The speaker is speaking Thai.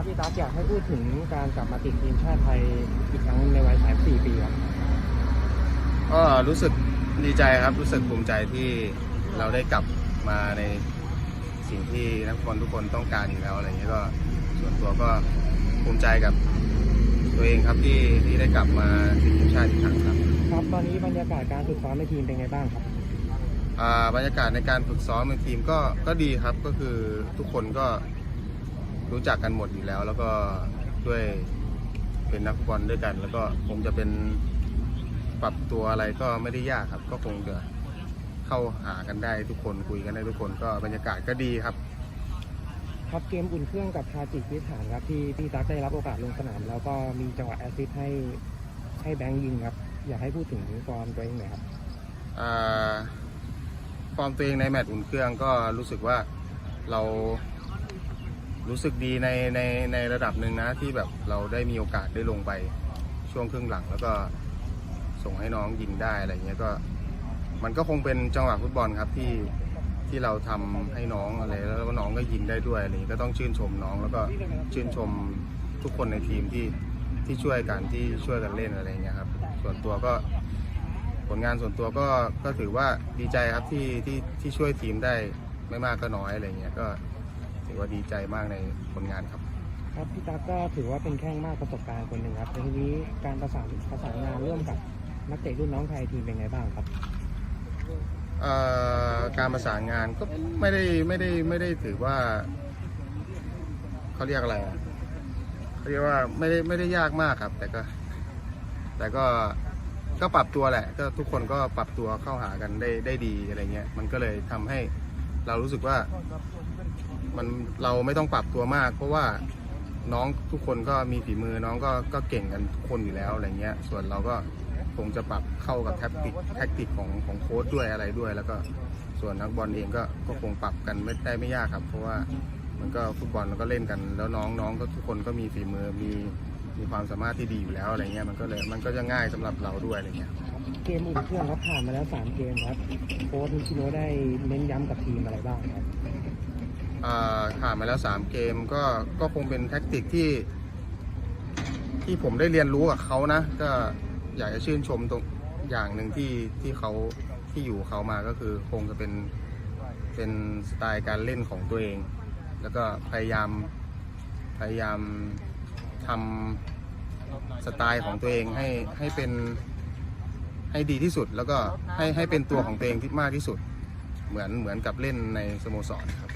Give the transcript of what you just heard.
ครับพี่ตั๊กอยากให้พูดถึงการกลับมาติดทีมชาติไทยอีกครั้งในวัย34ปีครับก็รู้สึกดีใจครับรู้สึกภูมิใจที่เราได้กลับมาในสิ่งที่นักฟุตบอลทุกคนต้องการอยู่แล้วอะไรเงี้ยก็ส่วนตัวก็ภูมิใจกับตัวเองครับที่ที่ได้กลับมาติดทีมชาติอีกครั้งครับ ครับตอนนี้บรรยากาศการฝึกซ้อมในทีมเป็นไงบ้างครับอ่าบรรยากาศในการฝึกซ้อมในทีมก็ก็ดีครับก็คือทุกคนก็ รู้จักกันหมดอยู่แล้ว แล้วก็ด้วยเป็นนักฟุตบอลด้วยกัน แล้วก็คงจะเป็นปรับตัวอะไรก็ไม่ได้ยากครับ ก็คงจะเข้าหากันได้ทุกคนคุยกันได้ทุกคนก็บรรยากาศก็ดีครับ ครับเกมอุ่นเครื่องกับทาจิกิสถานครับที่พี่ตั๊กได้รับโอกาสลงสนาม แล้วก็มีจังหวะแอสซิสต์ให้ให้แบงค์ยิงครับ อยากให้พูดถึงฟอร์มตัวเองหน่อยครับอ่าฟอร์มตัวเองในแมตช์อุ่นเครื่องก็รู้สึกว่าเรา รู้สึกดีในในในระดับหนึ่งนะที่แบบเราได้มีโอกาสได้ลงไปช่วงครึ่งหลัง แล้วก็ส่งให้น้องยิงได้อะไรเงี้ยก็ มันก็คงเป็นจังหวะฟุตบอลครับที่ที่เราทำให้น้องอะไรแล้วก็น้องก็ยิงได้ด้วยอะไรก็ต้องชื่นชมน้องแล้วก็ชื่นชมทุกคนในทีมที่ที่ช่วยกันที่ช่วยกันเล่นอะไรเงี้ยครับ ส่วนตัวก็ผลงานส่วนตัวก็ก็ถือว่าดีใจครับที่ที่ที่ช่วยทีมได้ไม่มากก็น้อยอะไรเงี้ยก็ ถือว่าดีใจมากในผลงานครับ ครับพี่ตั๊กก็ถือว่าเป็นแข้งมากประสบการณ์คนหนึ่งครับในทีนี้การประสานประสานงานร่วมกับนักเตะรุ่นน้องไทยทีมเป็นไงบ้างครับเอ่อการประสานงานก็ไม่ได้ไม่ได้ไม่ได้ถือว่าเขาเรียกอะไรอะเขาเรียกว่าไม่ได้ไม่ได้ยากมากครับ แต่ก็ แต่ก็ก็ปรับตัวแหละ ก็ทุกคนก็ปรับตัวเข้าหากันได้ได้ดีอะไรเงี้ยมันก็เลยทำให้เรารู้สึกว่า มันเราไม่ต้องปรับตัวมาก เพราะว่าน้องทุกคนก็มีฝีมือน้องก็ก็เก่งกันคนอยู่แล้วอะไรเงี้ย ส่วนเราก็คงจะปรับเข้ากับแท็กติกแท็กติกของของโค้ชด้วยอะไรด้วย แล้วก็ส่วนนักบอลเองก็ก็คงปรับกันไม่ได้ไม่ยากครับ เพราะว่ามันก็ฟุตบอลมันก็เล่นกัน แล้วน้องน้องก็ทุกคนก็มีฝีมือมีมีความสามารถที่ดีอยู่แล้วอะไรเงี้ยมันก็เลยมันก็จะง่ายสำหรับเราด้วยอะไรเงี้ยเกมอุ่นเครื่องครับผ่านมาแล้ว 3 เกมครับ โค้ชนิชิโนได้เน้นย้ำกับทีมอะไรบ้างครับ ผ่านมาแล้ว 3 เกมก็ก็คงเป็นแท็กติกที่ ที่ผมได้เรียนรู้กับเขานะ ก็อยากจะชื่นชมตรงอย่างหนึ่งที่ที่เขาที่อยู่เขามาก็คือคงจะเป็นเป็นสไตล์การเล่นของตัวเอง แล้วก็พยายามพยายามทำสไตล์ของตัวเองให้ให้เป็นให้ดีที่สุด แล้วก็ให้ให้เป็นตัวของตัวเองที่มากที่สุด เหมือนเหมือนกับเล่นในสโมสรครับ